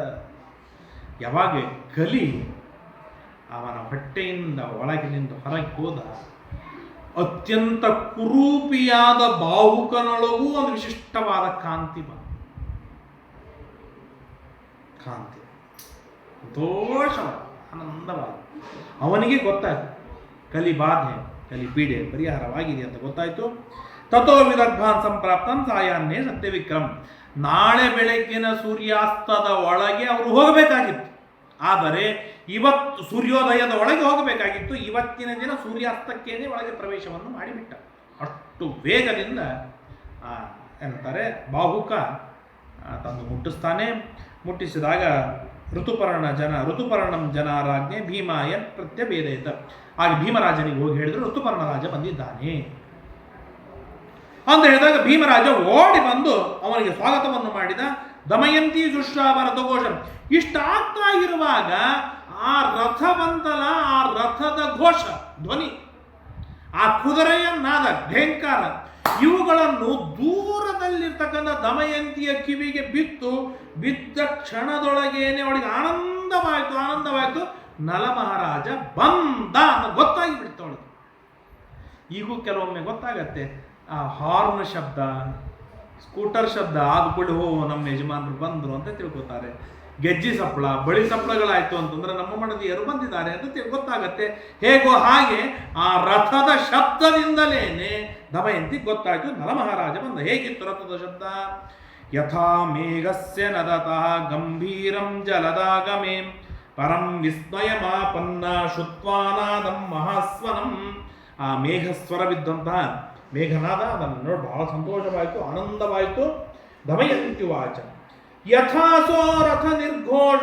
ಯಾವಾಗ ಕಲಿ ಅವನ ಹೊಟ್ಟೆಯಿಂದ ಒಳಗಿನಿಂದ ಹೊರಗೆ ಹೋದ ಅತ್ಯಂತ ಕುರೂಪಿಯಾದ ಬಾಹುಕನೊಳಗೂ ಒಂದು ವಿಶಿಷ್ಟವಾದ ಕಾಂತಿ ಬಂತು. ಕಾಂತಿ. ದೋಷವಾದ ಆನಂದವಾದ ಅವನಿಗೆ ಗೊತ್ತಾಯ್ತು. ಕಲಿ ಬಾಧೆ, ಕಲಿ ಪೀಡೆ ಪರಿಹಾರವಾಗಿದೆ ಅಂತ ಗೊತ್ತಾಯ್ತು. ತಥೋ ವಿದರ್ಭಾನ್ ಸಂಪ್ರಾಪ್ತಂ ಸಾಯಾನ್ನೇ ಸತ್ಯವಿಕ್ರಮ್ ನಾಳೆ ಬೆಳಗ್ಗಿನ ಸೂರ್ಯಾಸ್ತದ ಒಳಗೆ ಅವರು ಹೋಗಬೇಕಾಗಿತ್ತು. ಆದರೆ ಇವತ್ತು ಸೂರ್ಯೋದಯದ ಒಳಗೆ ಹೋಗಬೇಕಾಗಿತ್ತು. ಇವತ್ತಿನ ದಿನ ಸೂರ್ಯಾಸ್ತಕ್ಕೇನೆ ಒಳಗೆ ಪ್ರವೇಶವನ್ನು ಮಾಡಿಬಿಟ್ಟ. ಅಷ್ಟು ವೇಗದಿಂದ ಎಂತಾರೆ, ಬಾಹುಕ ತಂದು ಮುಟ್ಟಿಸ್ತಾನೆ. ಮುಟ್ಟಿಸಿದಾಗ ಋತುಪರ್ಣ ಜನ, ಋತುಪರ್ಣಂ ಜನಾರಾಜ್ಞೆ ಭೀಮಾಯ ಪ್ರತ್ಯಭೇದಯಿತ ಆಗ ಭೀಮರಾಜನಿಗೆ ಹೋಗಿ ಹೇಳಿದ್ರು ಋತುಪರ್ಣ ರಾಜ ಬಂದಿದ್ದಾನೆ. ಅಂತ ಹೇಳಿದಾಗ ಭೀಮರಾಜ ಓಡಿ ಬಂದು ಅವನಿಗೆ ಸ್ವಾಗತವನ್ನು ಮಾಡಿದ, ದಮಯಂತಿ ದುಷ್ಟಾವ ಘೋಷ ಇಷ್ಟಾಗ್ತಾ ಇರುವಾಗ ಆ ರಥ ಬಂತಲ್ಲ ಆ ರಥದ ಘೋಷ, ಧ್ವನಿ, ಆ ಕುದುರೆಯ ನಾದ ಇವುಗಳನ್ನು ದೂರದಲ್ಲಿರ್ತಕ್ಕಂಥ ದಮಯಂತಿಯ ಕಿವಿಗೆ ಬಿತ್ತು, ಬಿದ್ದ ಕ್ಷಣದೊಳಗೇನೆ ಅವಳಿಗೆ ಆನಂದವಾಯಿತು ಆನಂದವಾಯಿತು. ನಲಮಹಾರಾಜ ಬಂದ ಅನ್ನೋ ಗೊತ್ತಾಗಿ ಅವಳಿಗೆ ಈಗೂ ಕೆಲವೊಮ್ಮೆ ಗೊತ್ತಾಗತ್ತೆ. ಆ ಹಾರ್ನ್ ಶಬ್ದ ಸ್ಕೂಟರ್ ಶಬ್ದ ಆದ ಹೋ ನಮ್ಮ ಯಜಮಾನರು ಬಂದರು ಅಂತ ತಿಳ್ಕೊತಾರೆ. ಗೆಜ್ಜಿ ಸಪ್ಪಳ, ಬಳಿ ಸಪ್ಪಳಗಳಾಯ್ತು ಅಂತಂದ್ರೆ ನಮ್ಮ ಮಡದಿಯರು ಬಂದಿದ್ದಾರೆ ಅಂತ ಗೊತ್ತಾಗತ್ತೆ. ಹೇಗೋ ಹಾಗೆ ಆ ರಥದ ಶಬ್ದದಿಂದಲೇನೆ ದಮಯಂತಿ ಗೊತ್ತಾಯ್ತು. ನಲಮಹಾರಾಜ ಬಂದ. ಹೇಗಿತ್ತು ರಥದ ಶಬ್ದ? ಯಥಾ ಮೇಘಸ್ಯ ನದತಃ ಗಂಭೀರಂ ಜಲದಾಗಮೇ. ಪರಂ ವಿಸ್ಮಯಮಾಪನ್ನ ಶುತ್ವಾನಾದಂ ಮಹಾಸ್ವನಂ. ಆ ಮೇಘಸ್ವರವಿದ್ದಂತಹ ಮೇಘನಾದ, ಅದನ್ನು ನೋಡಿ ಬಹಳ ಸಂತೋಷವಾಯಿತು, ಆನಂದವಾಯಿತು. ದಮಯಂತ್ಯುವಾಚ ಯಥಾಸೋ ರಥ ನಿರ್ಘೋಷ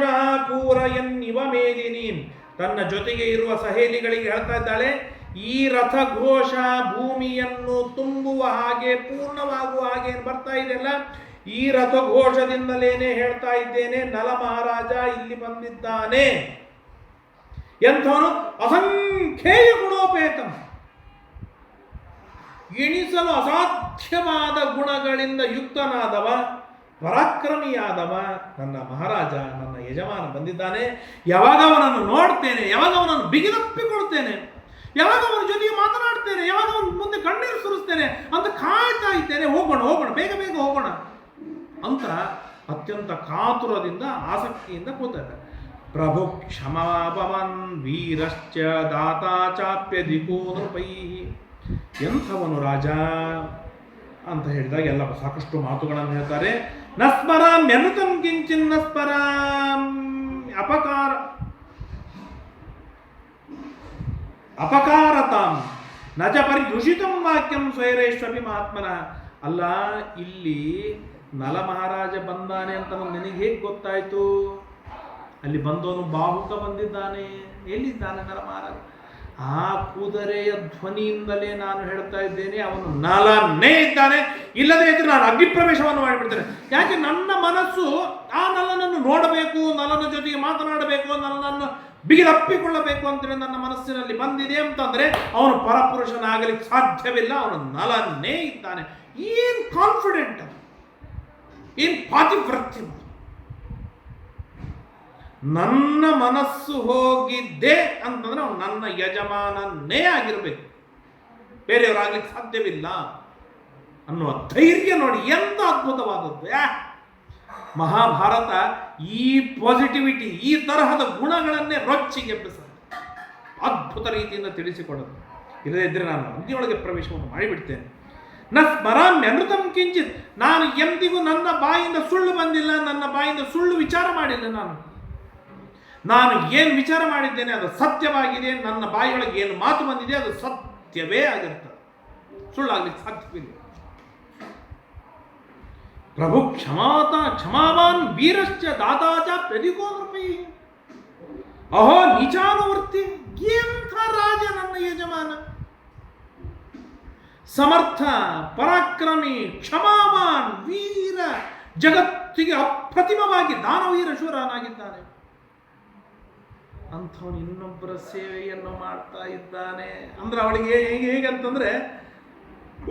ಪೂರಯನ್ನಿವ ಮೇದಿನಿ. ತನ್ನ ಜೊತೆಗೆ ಇರುವ ಸಹೇಲಿಗಳಿಗೆ ಹೇಳ್ತಾ ಇದ್ದಾಳೆ, ಈ ರಥ ಘೋಷ ಭೂಮಿಯನ್ನು ತುಂಬುವ ಹಾಗೆ, ಪೂರ್ಣವಾಗುವ ಹಾಗೆ ಬರ್ತಾ ಇದೆಲ್ಲ ಈ ರಥ ಘೋಷದಿಂದಲೇನೆ ಹೇಳ್ತಾ ಇದ್ದೇನೆ, ನಲ ಮಹಾರಾಜ ಇಲ್ಲಿ ಬಂದಿದ್ದಾನೆ. ಎಂಥವನು? ಅಸಂಖ್ಯೇಯ ಗುಣೋಪೇತ. ಎಣಿಸಲು ಅಸಾಧ್ಯವಾದ ಗುಣಗಳಿಂದ ಯುಕ್ತನಾದವ. ಪರಾಕ್ರಮಿಯಾದವ ನನ್ನ ಮಹಾರಾಜ, ನನ್ನ ಯಜಮಾನ ಬಂದಿದ್ದಾನೆ. ಯಾವಾಗ ಅವನನ್ನು ನೋಡ್ತೇನೆ, ಯಾವಾಗ ಅವನನ್ನು ಬಿಗಿದಪ್ಪಿಕೊಳ್ತೇನೆ, ಯಾವಾಗ ಅವನ ಜೊತೆಗೆ ಮಾತನಾಡ್ತೇನೆ, ಯಾವಾಗ ಅವನ ಮುಂದೆ ಕಣ್ಣೀರು ಸುರಿಸ್ತೇನೆ ಅಂತ ಕಾಯ್ತಾ ಇದ್ದೇನೆ. ಹೋಗೋಣ ಹೋಗೋಣ, ಬೇಗ ಬೇಗ ಹೋಗೋಣ. ಅಂತ ಅತ್ಯಂತ ಕಾತುರದಿಂದ, ಆಸಕ್ತಿಯಿಂದ ಕೂತಾರೆ ಪ್ರಭು ಕ್ಷಮಾಭವನ್ ವೀರಶ್ಚ ದಾತಾ ಚಾಪ್ಯ ದಿಕೋ ಎಂಥವನು ರಾಜ? ಅಂತ ಹೇಳಿದಾಗ ಎಲ್ಲ ಸಾಕಷ್ಟು ಮಾತುಗಳನ್ನು ಹೇಳ್ತಾರೆ. ನಸ್ಮರಾಂ ಎನ್ನುತಂ ಕಿಂಚಿನ್ ನಸ್ಮರಾಂ. ಅಪಕಾರ. ಅಪಕಾರತಾಂ. ನಜ ಪರಿದೂಷಿತಂ ವಾಕ್ಯಂ ಸ್ವೈರೇಶ್ವಪಿ ಮಹಾತ್ಮನ. ಅಲ್ಲ, ಇಲ್ಲಿ ನಲ ಮಹಾರಾಜ ಬಂದಾನೆ ಅಂತ ನನಗೆ ಹೇಗೆ ಗೊತ್ತಾಯಿತು? ಅಲ್ಲಿ ಬಂದವನು ಬಾಹುಕ ಬಂದಿದ್ದಾನೆ. ಎಲ್ಲಿದ್ದಾನೆ ನಲ ಮಹಾರಾಜ? ಆ ಕುದುರೆಯ ಧ್ವನಿಯಿಂದಲೇ ನಾನು ಹೇಳ್ತಾ ಇದ್ದೇನೆ, ಅವನು ನಲನೇ ಇದ್ದಾನೆ. ಇಲ್ಲದೇ ಇದ್ರೆ ನಾನು ಅಗ್ನಿಪ್ರವೇಶವನ್ನು ಮಾಡಿಬಿಡ್ತೇನೆ. ಯಾಕೆ ನನ್ನ ಮನಸ್ಸು ಆ ನಲನನ್ನು ನೋಡಬೇಕು ನಲನ ಜೊತೆಗೆ ಮಾತನಾಡಬೇಕು ನಲನನ್ನು ಬಿಗಿದಪ್ಪಿಕೊಳ್ಳಬೇಕು ಅಂತೇಳಿ ನನ್ನ ಮನಸ್ಸಿನಲ್ಲಿ ಬಂದಿದೆ ಅಂತಂದ್ರೆ ಅವನು ಪರಪುರುಷನಾಗಲಿಕ್ಕೆ ಸಾಧ್ಯವಿಲ್ಲ, ಅವನು ನಲನೇ ಇದ್ದಾನೆ. ಏನು ಕಾನ್ಫಿಡೆಂಟ್ ಏನ್ ಪಾತಿವ್ರತ್ಯ ನನ್ನ ಮನಸ್ಸು ಹೋಗಿದ್ದೆ ಅಂತಂದ್ರೆ ಅವನು ನನ್ನ ಯಜಮಾನನ್ನೇ ಆಗಿರಬೇಕು. ಬೇರೆಯವರಾಗ್ಲಿಕ್ಕೆ ಸಾಧ್ಯವಿಲ್ಲ ಅನ್ನುವ ಧೈರ್ಯ ನೋಡಿ ಎಂತ ಅದ್ಭುತವಾದದ್ದು. ಯಾ! ಮಹಾಭಾರತ ಈ ಪಾಸಿಟಿವಿಟಿ ಈ ತರಹದ ಗುಣಗಳನ್ನೇ ರೊಚ್ಚಿಗೆಬ್ಬಿಸ ಅದ್ಭುತ ರೀತಿಯಿಂದ ತಿಳಿಸಿಕೊಡೋದು. ಇಲ್ಲದೇ ಇದ್ರೆ ನಾನು ಅಗ್ನಿಯೊಳಗೆ ಪ್ರವೇಶವನ್ನು ಮಾಡಿಬಿಡ್ತೇನೆ. ನ ಸ್ಮರಾಮ್ಯ ಅಮೃತಂ ಕಿಂಚಿತ್. ನಾನು ಎಂದಿಗೂ ನನ್ನ ಬಾಯಿಂದ ಸುಳ್ಳು ಬಂದಿಲ್ಲ, ನನ್ನ ಬಾಯಿಂದ ಸುಳ್ಳು ವಿಚಾರ ಮಾಡಿಲ್ಲ ನಾನು. ನಾನು ಏನು ವಿಚಾರ ಮಾಡಿದ್ದೇನೆ ಅದು ಸತ್ಯವಾಗಿದೆ, ನನ್ನ ಬಾಯಿಯೊಳಗೆ ಏನು ಮಾತು ಬಂದಿದೆ ಅದು ಸತ್ಯವೇ ಆಗಿರ್ತದೆ ಸುಳ್ಳಾಗಲಿ ಸಾಧ್ಯವಿಲ್ಲ. ಪ್ರಭು ಕ್ಷಮಾತ ಕ್ಷಮಾವಾನ್ ವೀರಶ್ಚ ದಾತಾಚ ಪ್ರದಿಗೋ ನೃಪೈ ಅಹೋ ನಿಜಾನುವರ್ತಿ ಎಂಥ ರಾಜ ನನ್ನ ಯಜಮಾನ. ಸಮರ್ಥ, ಪರಾಕ್ರಮಿ, ಕ್ಷಮಾವಾನ್ ವೀರ ಜಗತ್ತಿಗೆ ಅಪ್ರತಿಮವಾಗಿ ದಾನವೀರ ಶೂರನಾಗಿದ್ದಾನೆ. ಅಂಥವನು ಇನ್ನೊಬ್ಬರ ಸೇವೆಯನ್ನು ಮಾಡ್ತಾ ಇದ್ದಾನೆ. ಅಂದ್ರೆ ಅವಳಿಗೆ ಹೇಗೆ ಹೇಗಂತಂದ್ರೆ,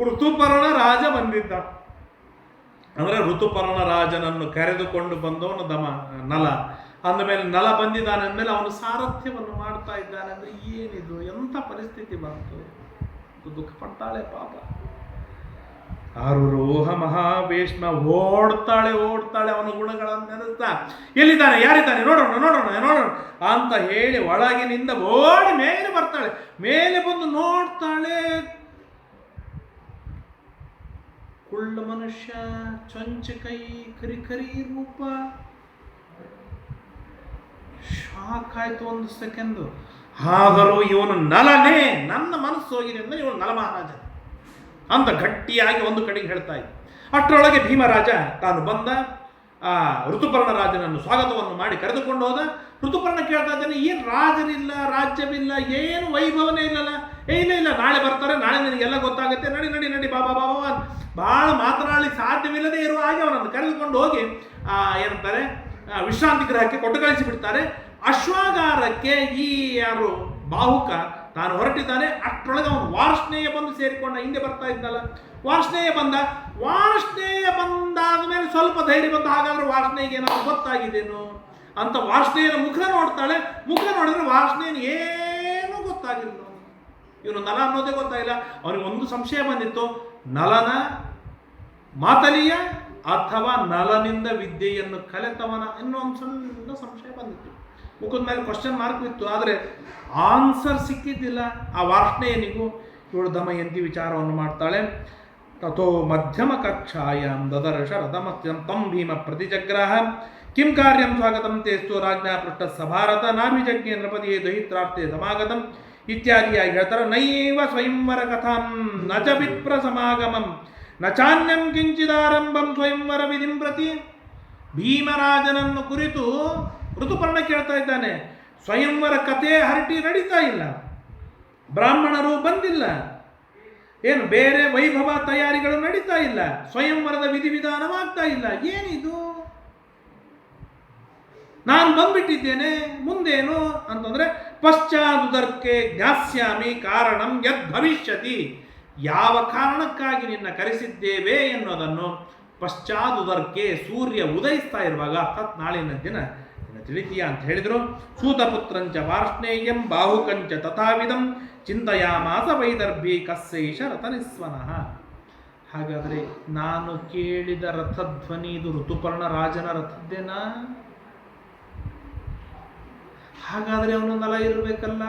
ಋತುಪರ್ಣ ರಾಜ ಬಂದಿದ್ದ. ಅಂದ್ರೆ ಋತುಪರ್ಣ ರಾಜನನ್ನು ಕರೆದುಕೊಂಡು ಬಂದವನು ದಮ, ನಲ. ಅಂದಮೇಲೆ ನಲ ಬಂದಿದ್ದಾನೆ ಅಂದಮೇಲೆ ಅವನು ಸಾರಥ್ಯವನ್ನು ಮಾಡ್ತಾ ಇದ್ದಾನೆ ಅಂದ್ರೆ ಏನಿದು? ಎಂಥ ಪರಿಸ್ಥಿತಿ ಬಂತು? ದುಃಖ ಪಡ್ತಾಳೆ ಪಾಪ. ಆರುರೋಹ ಮಹಾಭೀಷ್ಮ ಓಡ್ತಾಳೆ ಓಡ್ತಾಳೆ ಅವನ ಗುಣಗಳನ್ನು ನೆನೆಸ್ತಾ, ಎಲ್ಲಿದ್ದಾನೆ, ಯಾರಿದ್ದಾನೆ, ನೋಡೋಣ ನೋಡೋಣ ನೋಡೋಣ ಅಂತ ಹೇಳಿ ಒಳಗಿನಿಂದ ಓಡಿ ಮೇಲೆ ಬರ್ತಾಳೆ, ಮೇಲೆ ಬಂದು ನೋಡ್ತಾಳೆ. ಕುಳ್ಳ ಮನುಷ್ಯ, ಚೊಂಚ ಕೈ, ಕರಿ ಕರಿ ರೂಪ. ಶಾಕ್ ಆಯ್ತು ಒಂದು ಸೆಕೆಂಡು. ಆದರೂ ಇವನು ನಲನೇ, ನನ್ನ ಮನಸ್ಸು ಹೋಗಿದೆ ಅಂದ್ರೆ ಇವನು ನಲ ಮಹಾರಾಜ ಅಂತ ಗಟ್ಟಿಯಾಗಿ ಒಂದು ಕಡೆಗೆ ಹೇಳ್ತಾ ಇದ್ದ. ಅಷ್ಟರೊಳಗೆ ಭೀಮರಾಜ ತಾನು ಬಂದ ಆ ಋತುಪರ್ಣ ರಾಜನನ್ನು ಸ್ವಾಗತವನ್ನು ಮಾಡಿ ಕರೆದುಕೊಂಡು ಹೋದ. ಋತುಪರ್ಣ ಕೇಳ್ತಾ ಇದ್ದಾನೆ ಏನು ರಾಜರಿಲ್ಲ ರಾಜ್ಯವಿಲ್ಲ ಏನು ವೈಭವನೇ ಇಲ್ಲಲ್ಲ. ಏ ಇಲ್ಲ ಇಲ್ಲ ನಾಳೆ ಬರ್ತಾರೆ ನಾಳೆ ನಿನಗೆಲ್ಲ ಗೊತ್ತಾಗುತ್ತೆ. ನಡಿ ನಡಿ ನಡಿ ಬಾಬಾ ಬಾಬಾ ಭಾಳ ಮಾತನಾಡಿ ಸಾಧ್ಯವಿಲ್ಲದೆ ಇರುವ ಹಾಗೆ ಅವನನ್ನು ಕರೆದುಕೊಂಡು ಹೋಗಿ ಆ, ಏನಂತಾರೆ ವಿಶ್ರಾಂತಿ ಗ್ರಹಕ್ಕೆ ಕೊಟ್ಟು ಕಳಿಸಿಬಿಡ್ತಾರೆ ಅಶ್ವಾಗಾರಕ್ಕೆ ಈ ಯಾರು ಬಾಹುಕ ತಾನು ಹೊರಟಿದ್ದಾನೆ, ಅಷ್ಟರೊಳಗೆ ಅವನು ವಾರ್ಷ್ಣೇಯ ಬಂದು ಸೇರಿಕೊಂಡ, ಹಿಂದೆ ಬರ್ತಾ ಇದ್ದಲ್ಲ. ವಾರ್ಷ್ಣೇಯ ಬಂದ, ವಾರ್ಷ್ಣೇಯ ಬಂದಾದ ಮೇಲೆ ಸ್ವಲ್ಪ ಧೈರ್ಯ ಬಂದ ಹಾಗಾದ್ರೆ ವಾರ್ಷ್ಣೇಯಿಗೆ ಏನಾದ್ರು ಗೊತ್ತಾಗಿದೇನು? ಅಂತ ವಾರ್ಷ್ಣೇಯನ ಮುಖ ನೋಡ್ತಾಳೆ. ಮುಖ ನೋಡಿದ್ರೆ ವಾರ್ಷ್ಣೇಯನ ಏನೂ ಗೊತ್ತಾಗಿಲ್ಲ ಇವನು ನಲ ಅನ್ನೋದೇ ಗೊತ್ತಾಗಿಲ್ಲ. ಅವನಿಗೆ ಒಂದು ಸಂಶಯ ಬಂದಿತ್ತು. ನಲನ ಮಾತಲಿಯ ಅಥವಾ ನಲನಿಂದ ವಿದ್ಯೆಯನ್ನು ಕಲೆತವನ ಅನ್ನೋ ಒಂದು ಸಣ್ಣ ಸಂಶಯ ಬಂದಿತ್ತು. ಮುಖದ ಮೇಲೆ ಕ್ವಶನ್ ಮಾರ್ಕ್ ಇತ್ತು, ಆದರೆ ಆನ್ಸರ್ ಸಿಕ್ಕಿದ್ದಿಲ್ಲ. ಆ ವಾರ್ಷ್ಣೇಯನಿಗೂ ಇವಳು ದಮಯಂತಿ ವಿಚಾರವನ್ನು ಮಾಡ್ತಾಳೆ. ತಥೋ ಮಧ್ಯಮ ಕಕ್ಷಾಯಾಂ ದದರ್ಶ ರಥಮತ್ಯಂ ತಂ ಭೀಮ ಪ್ರತಿಜಗ್ರಹ. ಕಿಂ ಕಾರ್ಯಂ ಸ್ವಾಗತಂ ತೇಸ್ತು ರಾಜ್ಞಾ ಪೃಷ್ಠ ಸಭಾರತ. ನಾಭಿಜಜ್ಞೆ ನೃಪತಿಯೇ ದಹಿತ್ರಾರ್ಥೆ ಸಮಾಗತಂ. ಇತ್ಯಾದಿಯಾಗಿ ಹೇಳ್ತಾರೆ, ನೈವ ಸ್ವಯಂವರ ಕಥಾಂ, ನ ಚ ವಿಪ್ರ ಸಮಾಗಮಂ, ನ ಚಾನ್ಯಂ ಕಿಂಚಿದಾರಂಭಂ ಸ್ವಯಂವರ ವಿಧಿಂ ಪ್ರತಿ. ಭೀಮರಾಜನನ್ನು ಕುರಿತು ಋತುಪರ್ಣ ಕೇಳ್ತಾ ಇದ್ದಾನೆ. ಸ್ವಯಂವರ ಕಥೆ ಹರಟಿ ನಡೀತಾ ಇಲ್ಲ. ಬ್ರಾಹ್ಮಣರು ಬಂದಿಲ್ಲ. ಏನು ಬೇರೆ ವೈಭವ ತಯಾರಿಗಳು ನಡೀತಾ ಇಲ್ಲ. ಸ್ವಯಂವರದ ವಿಧಿವಿಧಾನವಾಗ್ತಾ ಇಲ್ಲ. ಏನಿದು? ನಾನು ಬಂದ್ಬಿಟ್ಟಿದ್ದೇನೆ. ಮುಂದೇನು ಅಂತಂದ್ರೆ ಪಶ್ಚಾದುದರ್ಕೆ ಜ್ಞಾಸ್ಯಾಮಿ ಕಾರಣಂ ಯದ್ ಭವಿಷ್ಯತಿ. ಯಾವ ಕಾರಣಕ್ಕಾಗಿ ನಿನ್ನ ಕರೆಸಿದ್ದೇವೆ ಎನ್ನುವುದನ್ನು ಪಶ್ಚಾದುದರ್ಕೆ ಸೂರ್ಯ ಉದಯಿಸ್ತಾ ಇರುವಾಗ ಅರ್ಥಾತ್ ನಾಳಿನ ದಿನ ತಿಳಿತೀಯ ಅಂತ ಹೇಳಿದರು. ಸೂತಪುತ್ರಂಚ ವಾರ್ಷ್ಣೇಯಂ ಬಾಹುಕಂಚ ತಥಾವಿಧಂ ಚಿಂತೆಯಾಮಾಸ ವೈದರ್ಭಿ ಕಸ್ಸೈಷ ರಥನಿಸ್ವನಃ. ಹಾಗಾದರೆ ನಾನು ಕೇಳಿದ ರಥಧ್ವನಿ ಇದು ಋತುಪರ್ಣ ರಾಜನ ರಥದ್ದೇನಾ? ಹಾಗಾದರೆ ಅವನು ನಲ ಇರಬೇಕಲ್ಲ?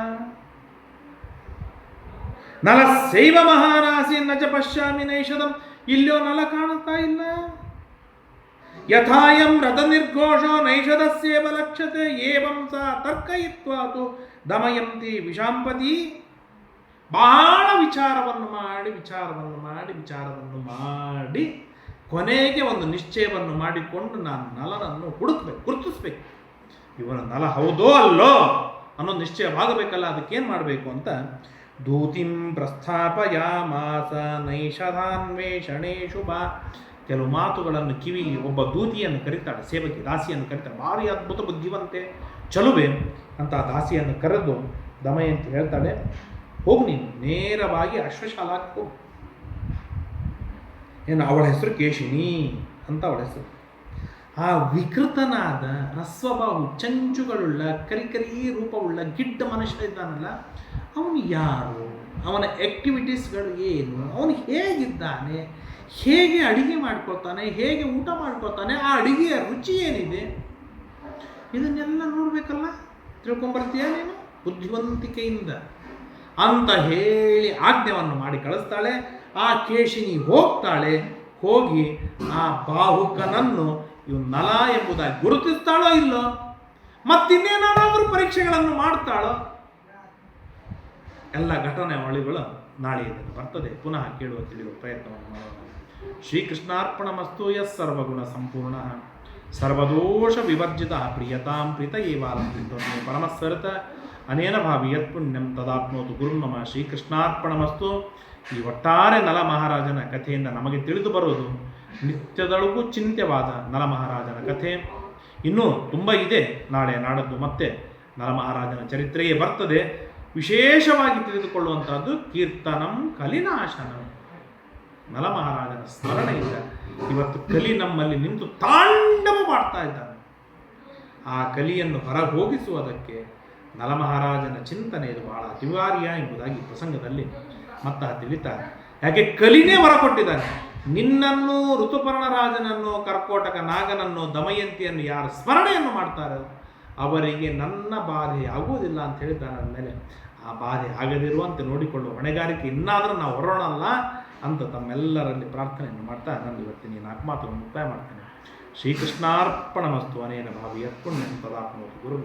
ನಲ ಸೈವ ಮಹಾರಾಸಿ ನಜ ಪಶ್ಯಾಮಿ ನೈಷದಂ ಇಲ್ಲೋ ನಲ ಕಾಣುತ್ತಾ ಇಲ್ಲ? ಯಥಾಯಂ ರಥ ನಿರ್ಘೋಷೋ ನೈಷದಸ್ಯೇವ ಲಕ್ಷ್ಯತೆ ಏವಂ ಸಾ ತರ್ಕಯಿತ್ವಾತು, ದಮಯಂತಿ ವಿಷಾಂಪತಿ ಬಹಳ ವಿಚಾರವನ್ನು ಮಾಡಿ ವಿಚಾರವನ್ನು ಮಾಡಿ ವಿಚಾರವನ್ನು ಮಾಡಿ, ಕೊನೆಗೆ ಒಂದು ನಿಶ್ಚಯವನ್ನು ಮಾಡಿಕೊಂಡು ನಾನು ನಲನನ್ನು ಹುಡುಕ್ಬೇಕು ಗುರುತಿಸ್ಬೇಕು. ಇವನ ನಲ ಹೌದೋ ಅಲ್ಲೋ ಅನ್ನೋ ನಿಶ್ಚಯವಾಗಬೇಕಲ್ಲ, ಅದಕ್ಕೇನು ಮಾಡಬೇಕು ಅಂತ? ದೂತಿಂ ಪ್ರಸ್ಥಾಪಯಾಮಾಸ ನೈಷಧಾನ್ವೇಷಣೆ ಶುಭ. ಕೆಲವು ಮಾತುಗಳನ್ನು ಕಿವಿ, ಒಬ್ಬ ದೂತಿಯನ್ನು ಕರೀತಾಳೆ, ಸೇವಕಿ, ದಾಸಿಯನ್ನು ಕರೀತಾಳೆ, ಭಾರಿ ಅದ್ಭುತ ಬುದ್ಧಿವಂತೆ, ಚಲುವೆ ಅಂತ ದಾಸಿಯನ್ನು ಕರೆದು ದಮಯಂತಿ ಹೇಳ್ತಾಳೆ, ಹೋಗು ನೀನು, ನೇರವಾಗಿ ಅಶ್ವಶಾಲಾಕ್ಕೆ ಹೋಗು. ಏನು, ಅವಳ ಹೆಸರು ಕೇಶಿನಿ ಅಂತ ಅವಳ ಹೆಸರು. ಆ ವಿಕೃತನಾದ ರಸ್ವಭಾವು ಚಂಚುಗಳುಳ್ಳ, ಕರಿಕರಿ ರೂಪವುಳ್ಳ ಗಿಡ್ಡ ಮನುಷ್ಯ ಇದ್ದಾನಲ್ಲ, ಅವನು ಯಾರು? ಅವನ ಆಕ್ಟಿವಿಟೀಸ್ಗಳು ಏನು? ಅವನು ಹೇಗಿದ್ದಾನೆ? ಹೇಗೆ ಅಡಿಗೆ ಮಾಡ್ಕೋತಾನೆ ಹೇಗೆ ಊಟ ಮಾಡ್ಕೋತಾನೆ ಆ ಅಡಿಗೆಯ ರುಚಿ ಏನಿದೆ? ಇದನ್ನೆಲ್ಲ ನೋಡಬೇಕಲ್ಲ? ತಿಳ್ಕೊಂಬರ್ತೀಯ ನೀನು? ಬುದ್ಧಿವಂತಿಕೆಯಿಂದ. ಅಂತ ಹೇಳಿ ಆಜ್ಞೆಯನ್ನು ಮಾಡಿ ಕಳಿಸ್ತಾಳೆ. ಆ ಕೇಶಿನಿ ಹೋಗ್ತಾಳೆ, ಹೋಗಿ ಆ ಬಾಹುಕನನ್ನು ಇವ್ ನಲ ಎಂಬುದಾಗಿ ಗುರುತಿಸ್ತಾಳೋ ಇಲ್ಲೋ? ಮತ್ತಿನ್ನೇನಾದರೂ ಪರೀಕ್ಷೆಗಳನ್ನು ಮಾಡ್ತಾಳೋ? ಎಲ್ಲ ಘಟನೆವಳಿಗಳು ನಾಳೆ ಇದನ್ನು ಬರ್ತದೆ. ಪುನಃ ಕೇಳುವ, ತಿಳಿಯುವ ಪ್ರಯತ್ನವನ್ನು ಮಾಡೋಣ. ಶ್ರೀಕೃಷ್ಣಾರ್ಪಣ ಮಸ್ತು ಯಸ್ ಸರ್ವಗುಣ ಸಂಪೂರ್ಣ. ಸರ್ವದೋಷ ವಿವರ್ಜಿತ ಪ್ರಿಯತಾಂ ಪ್ರೀತ ಏವಾಲಂಬಿತೋ ಪರಮಸ್ಸರತ. ಅನೇನ ಭಾವಿ ಯತ್ ಪುಣ್ಯಂ ತದಾಪ್ನೋತು ಗುರು ನಮ ಶ್ರೀಕೃಷ್ಣಾರ್ಪಣ ಮಸ್ತು ಈ ಒಟ್ಟಾರೆ ನಲ ಮಹಾರಾಜನ ಕಥೆಯಿಂದ ನಮಗೆ ತಿಳಿದು ಬರುವುದು ನಿತ್ಯದೊಳಗೂ ಚಿಂತ್ಯವಾದ ನಲ ಮಹಾರಾಜನ ಕಥೆ. ಇನ್ನೂ ತುಂಬ ಇದೆ ನಾಳೆ ನಾಡದ್ದು ಮತ್ತೆ ನಲ ಮಹಾರಾಜನ ಚರಿತ್ರೆಯೇ ಬರ್ತದೆ. ವಿಶೇಷವಾಗಿ ತಿಳಿದುಕೊಳ್ಳುವಂತಹದ್ದು ಕೀರ್ತನಂ ಕಲಿನಾಶನಂ. ನಲ ಮಹಾರಾಜನ ಸ್ಮರಣೆಯಿಂದ ಇವತ್ತು ಕಲಿ ನಮ್ಮಲ್ಲಿ ನಿಂತು ತಾಂಡವ ಮಾಡ್ತಾ ಇದ್ದಾನೆ. ಆ ಕಲಿಯನ್ನು ಹೊರಹೋಗಿಸುವುದಕ್ಕೆ ನಲಮಹಾರಾಜನ ಚಿಂತನೆ ಇದು ಬಹಳ ಅನಿವಾರ್ಯ ಎಂಬುದಾಗಿ ಪ್ರಸಂಗದಲ್ಲಿ ಮತ್ತ ತಿಳಿತಾರೆ ಯಾಕೆ ಕಲಿನೇ ಹೊರ ಕೊಟ್ಟಿದ್ದಾನೆ ನಿನ್ನನ್ನು ಋತುಪರ್ಣರಾಜನನ್ನು ಕರ್ಕೋಟಕ ನಾಗನನ್ನು ದಮಯಂತಿಯನ್ನು ಯಾರು ಸ್ಮರಣೆಯನ್ನು ಮಾಡ್ತಾರೆ? ಅವರಿಗೆ ನನ್ನ ಬಾಧೆ ಆಗುವುದಿಲ್ಲ ಅಂತ ಹೇಳಿದ್ದಾನೆ ಅಂದಮೇಲೆ, ಆ ಬಾಧೆ ಆಗದಿರುವಂತೆ ನೋಡಿಕೊಳ್ಳುವ ಹೊಣೆಗಾರಿಕೆ ಇನ್ನಾದರೂ ನಾವು ಹೊರೋಣಲ್ಲ ಅಂತ ತಮ್ಮೆಲ್ಲರಲ್ಲಿ ಪ್ರಾರ್ಥನೆಯನ್ನು ಮಾಡ್ತಾ ನಾನು ಇವತ್ತಿನ ನಾಲ್ಕು ಮಾತುಗಳನ್ನು ಮುಕ್ತಾಯ ಮಾಡ್ತೇನೆ. ಶ್ರೀಕೃಷ್ಣಾರ್ಪಣ ಮಸ್ತು, ಅನೇನ ಭಾವಿ ಯತ್ಪುಣ್ಯಂ ತದಾಪ್ನೋತು ಗುರು